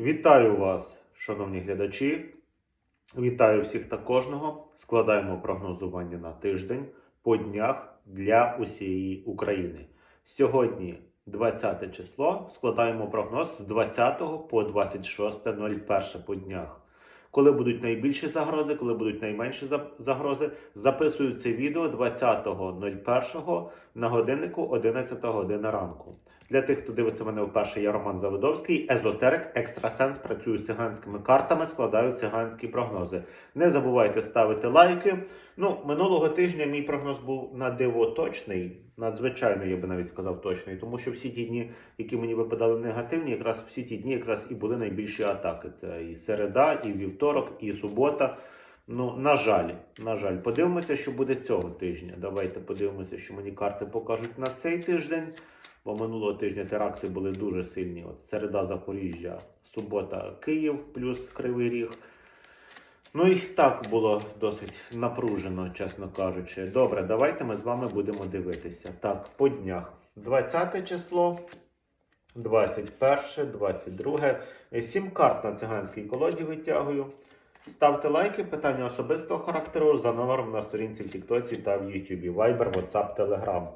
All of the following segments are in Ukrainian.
Вітаю вас, шановні глядачі. Вітаю всіх та кожного. Складаємо прогнозування на тиждень по днях для усієї України. Сьогодні 20 число. Складаємо прогноз з 20 по 26.01 по днях. Коли будуть найбільші загрози, коли будуть найменші загрози, записую це відео 20.01 на годиннику 11 година ранку. Для тих, хто дивиться мене вперше, я Роман Заводовський, езотерик, екстрасенс, працюю з циганськими картами, складаю циганські прогнози. Не забувайте ставити лайки. Ну, минулого тижня мій прогноз був на диво точний, надзвичайно, я би навіть сказав, точний, тому що всі ті дні, які мені випадали негативні, якраз всі ті дні якраз і були найбільші атаки. Це і середа, і вівторок, і субота. Ну, на жаль, на жаль, подивимося, що буде цього тижня. Давайте подивимося, що мені карти покажуть на цей тиждень. Бо минулого тижня теракти були дуже сильні. От середа Запоріжжя, субота Київ плюс Кривий Ріг. Ну і так було досить напружено, чесно кажучи. Добре, давайте ми з вами будемо дивитися. Так, по днях. 20 число, 21, 22. Сім карт на циганській колоді витягую. Ставте лайки, питання особистого характеру за номером на сторінці в Тіктоці та в Ютубі. Viber, WhatsApp, Telegram.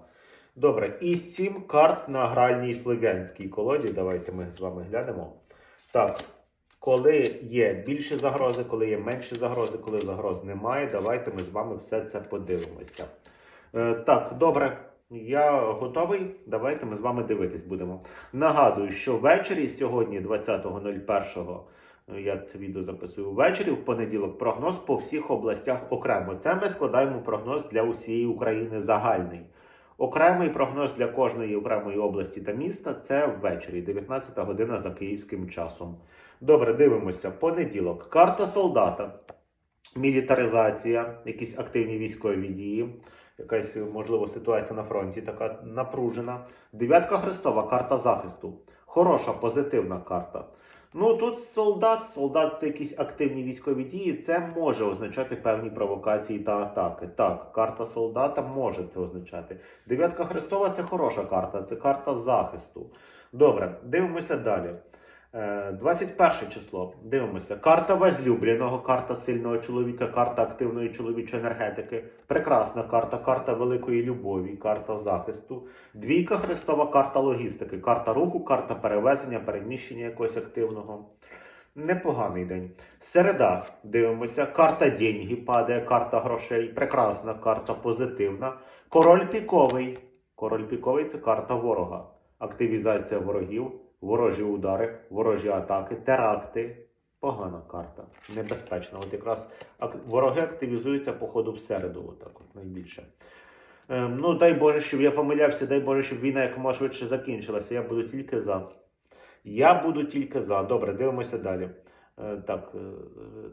Добре, і сім карт на гральній слов'янській колоді. Давайте ми з вами глянемо. Так, коли є більші загрози, коли є менші загрози, коли загроз немає, давайте ми з вами все це подивимося. Е, так, добре. Я готовий. Давайте ми з вами дивитись будемо. Нагадую, що ввечері сьогодні, 20.01, е, я це відео записую ввечері, в понеділок прогноз по всіх областях окремо. Це ми складаємо прогноз для усієї України загальний. Окремий прогноз для кожної окремої області та міста це ввечері, 19 година за київським часом. Добре, дивимося. Понеділок. Карта солдата, мілітаризація, якісь активні військові дії, якась, можливо, ситуація на фронті така напружена. Дев'ятка Христова, карта захисту. Хороша, позитивна карта. Ну тут солдат, солдат це якісь активні військові дії. Це може означати певні провокації та атаки. Так, карта солдата може це означати. Дев'ятка Христова це хороша карта, це карта захисту. Добре, дивимося далі. Е, 21 число. Дивимося. Карта возлюбленого, карта сильного чоловіка, карта активної чоловічої енергетики. Прекрасна карта, карта великої любові, карта захисту. Двійка Христова, карта логістики, карта руху, карта перевезення, переміщення якогось активного. Непоганий день. Середа. Дивимося. Карта деньги падає, карта грошей. Прекрасна карта, позитивна. Король піковий. Король піковий це карта ворога. Активізація ворогів, ворожі удари, ворожі атаки, теракти. Погана карта, небезпечна. От якраз вороги активізуються по ходу в середу, отак от найбільше. Ем, ну, дай Боже, щоб я помилявся, дай Боже, щоб війна якомога швидше закінчилася. Я буду тільки за. Я буду тільки за. Добре, дивимося далі. Е, Так, е,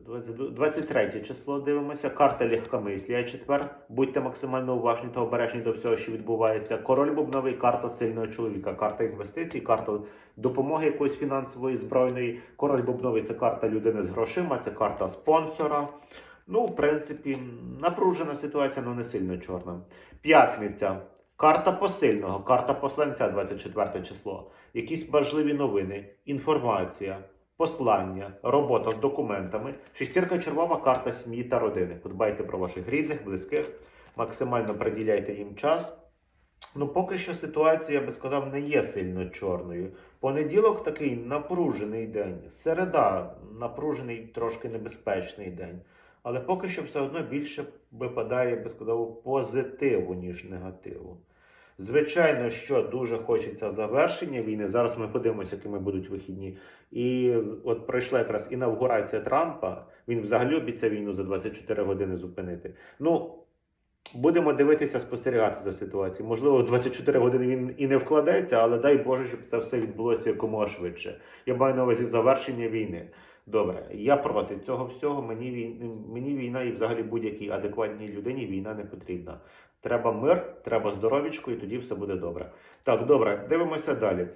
22 23 число дивимося. Карта легкомислія четвер. Будьте максимально уважні та обережні до всього, що відбувається. Король бубновий, карта сильного чоловіка, карта інвестицій, карта допомоги якоїсь фінансової збройної. Король бубновий це карта людини з грошима, це карта спонсора. Ну, в принципі, напружена ситуація, але не сильно чорна. П'ятниця. Карта посильного, карта посланця 24 число. Якісь важливі новини, інформація, послання, робота з документами. Шестірка червова карта сім'ї та родини. Подбайте про ваших рідних, близьких, максимально приділяйте їм час. Ну, поки що ситуація, я би сказав, не є сильно чорною. Понеділок такий напружений день. Середа напружений, трошки небезпечний день. Але поки що все одно більше випадає, я би сказав, позитиву, ніж негативу. Звичайно, що дуже хочеться завершення війни. Зараз ми подивимося, якими будуть вихідні. І от пройшла якраз інавгурація Трампа. Він взагалі обіцяв війну за 24 години зупинити. Ну, будемо дивитися, спостерігати за ситуацією. Можливо, в 24 години він і не вкладеться, але дай Боже, щоб це все відбулося якомога швидше. Я маю на увазі завершення війни. Добре, я проти цього всього. Мені війна, мені війна і взагалі будь-якій адекватній людині війна не потрібна. Треба мир, треба здоровічко, і тоді все буде добре. Так, добре, дивимося далі.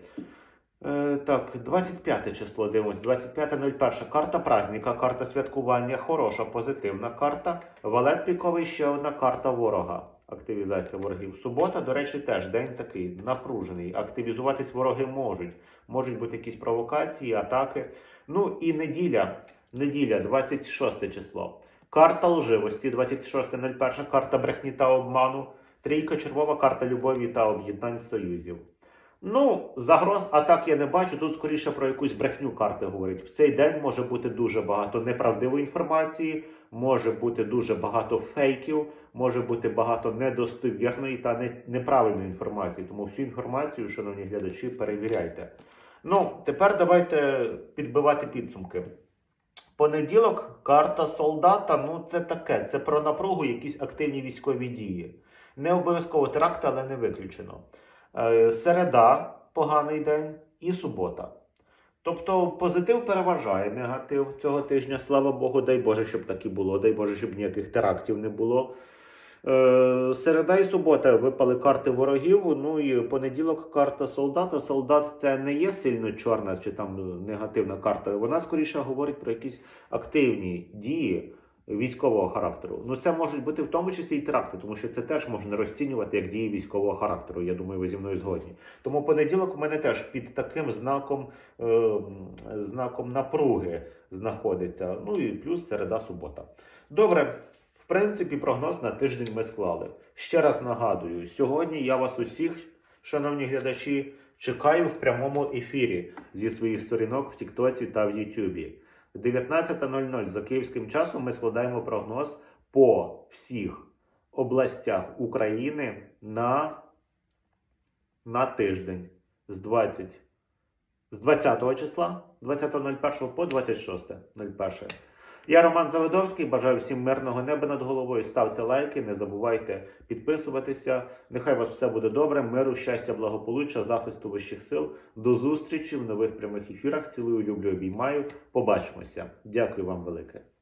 Е, так, 25 число дивимось. 25.01. Карта праздника, карта святкування, хороша, позитивна карта. Валет піковий, ще одна карта ворога. активізація ворогів. Субота, до речі, теж день такий напружений. Активізуватись вороги можуть. Можуть бути якісь провокації, атаки. Ну і неділя, неділя, 26 число. Карта лживості, 26.01, карта брехні та обману. Трійка червова, карта любові та об'єднань союзів. Ну, загроз атак я не бачу. Тут скоріше про якусь брехню карти говорить. В цей день може бути дуже багато неправдивої інформації, може бути дуже багато фейків, може бути багато недостовірної та неправильної інформації. Тому всю інформацію, шановні глядачі, перевіряйте. Ну, тепер давайте підбивати підсумки. Понеділок, карта солдата. Ну, це таке. Це про напругу, якісь активні військові дії. Не обов'язково теракти, але не виключено. Е, Середа поганий день і субота. Тобто позитив переважає негатив цього тижня. Слава Богу, дай Боже, щоб так і було. Дай Боже, щоб ніяких терактів не було. Е, Середа і субота випали карти ворогів. Ну і понеділок карта солдата. Солдат це не є сильно чорна чи там негативна карта. Вона скоріше говорить про якісь активні дії військового характеру. Ну це можуть бути в тому числі і теракти, тому що це теж можна розцінювати як дії військового характеру. Я думаю, ви зі мною згодні. Тому понеділок у мене теж під таким знаком, е, знаком напруги знаходиться. Ну і плюс середа субота. Добре. В принципі, прогноз на тиждень ми склали. Ще раз нагадую: сьогодні я вас усіх, шановні глядачі, чекаю в прямому ефірі зі своїх сторінок в Тіктоці та в Ютубі. 19.00 за київським часом ми складаємо прогноз по всіх областях України на, на тиждень з 20 з 20 числа 20.01 по 26.01. Я Роман Заводовський. Бажаю всім мирного неба над головою. Ставте лайки, не забувайте підписуватися. Нехай у вас все буде добре. Миру, щастя, благополуччя, захисту вищих сил. До зустрічі в нових прямих ефірах. Цілую, люблю, обіймаю. Побачимося. Дякую вам велике.